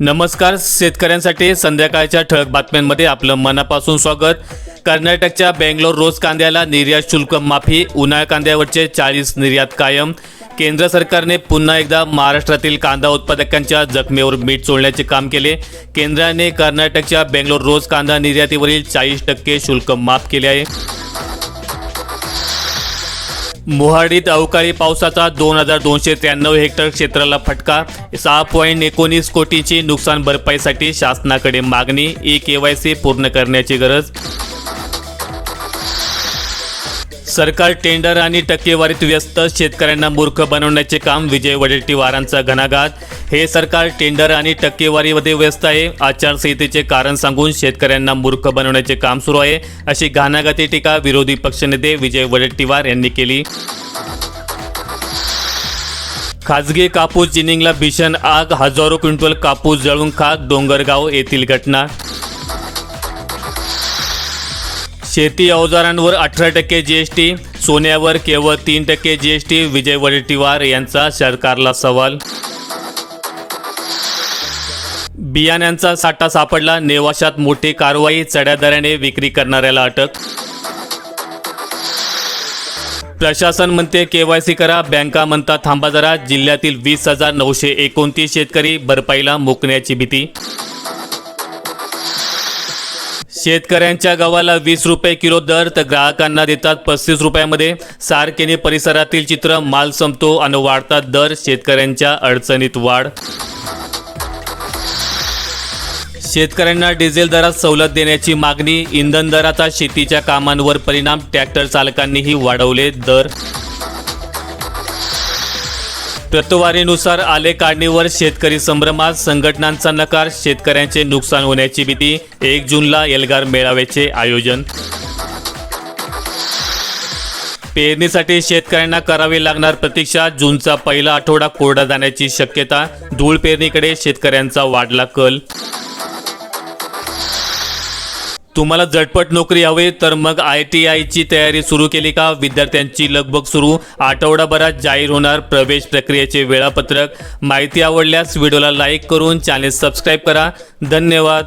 नमस्कार शेतकऱ्यांसाठी संध्याकाळच्या ठळक बातम्यांमध्ये आपलं मनापासून स्वागत. कर्नाटकच्या बेंगलोर रोज कांद्याला निर्यात शुल्क माफी उन्हाळ कांद्यावरचे चाळीस निर्यात कायम. केंद्र सरकारने पुन्हा एकदा महाराष्ट्रातील कांदा उत्पादकांच्या जखमेवर मीठ चोळण्याचे काम केले. केंद्राने कर्नाटकच्या बेंगलोर रोज कांदा निर्यातीवरील चाळीस टक्के शुल्क माफ केले आहे. मोहाडीत अवकाळी पावसाचा दोन हजार दोनशे त्र्याण्णव हेक्टर क्षेत्राला फटका. सहा पॉईंट एकोणीस कोटीची नुकसान भरपाईसाठी शासनाकडे मागणी. ई के वाय सी पूर्ण करण्याची गरज सरकार टेंडर आणि टक्केवारीत व्यस्त शेतकऱ्यांना मूर्ख बनवण्याचे काम विजय वडेट्टीवारांचा घणाघात. हे सरकार टेंडर आणि टक्केवारीमध्ये व्यस्त आहे. आचारसंहितेचे कारण सांगून शेतकऱ्यांना मूर्ख बनवण्याचे काम सुरू आहे. अशी घाणाघाती टीका विरोधी पक्षनेते विजय वडेट्टीवार यांनी केली. खाजगी कापूस जिनिंगला भीषण आग. हजारो क्विंटल कापूस जळून खाक. डोंगरगाव येथील घटना शेती अवजारांवर अठरा टक्के जीएसटी सोन्यावर केवळ तीन टक्के जीएसटी विजय वडेट्टीवार यांचा सरकारला सवाल. बियाण्यांचा साठा सापडला नेवाशात मोठी कारवाई चढ्या दराने विक्री करणाऱ्याला अटक. प्रशासन म्हणते केवायसी करा बँका म्हणतात थांबा जरा जिल्ह्यातील वीस हजार नऊशे एकोणतीस शेतकरी भरपाईला मुकण्याची भीती. शेतकऱ्यांच्या गव्हाला वीस रुपये किलो दर तर ग्राहकांना देतात पस्तीस रुपयामध्ये. सारकेने परिसरातील चित्र माल संपतो आणि वाढतात दर शेतकऱ्यांच्या अडचणीत वाढ. शेतकऱ्यांना डिझेल दरात सवलत देण्याची मागणी इंधन दराचा शेतीच्या कामांवर परिणाम ट्रॅक्टर चालकांनीही वाढवले दर. प्रतवारीनुसार आले काढणीवर शेतकरी संभ्रमात संघटनांचा नकार शेतकऱ्यांचे नुकसान होण्याची भीती. एक जूनला एल्गार मेळाव्याचे आयोजन. पेरणीसाठी शेतकऱ्यांना करावी लागणार प्रतीक्षा. जूनचा पहिला आठवडा कोरडा जाण्याची शक्यता. धूळ पेरणीकडे शेतकऱ्यांचा वाढला कल. तुम्हाला झटपट नोकरी हवी तर मग आय टी आयची तयारी सुरू केली का? विद्यार्थ्यांची लगबग सुरू. आठवडाभरात जाहीर होणार प्रवेश प्रक्रियेचे वेळापत्रक. माहिती आवडल्यास व्हिडिओला लाईक करून चॅनेल सबस्क्राईब करा. धन्यवाद.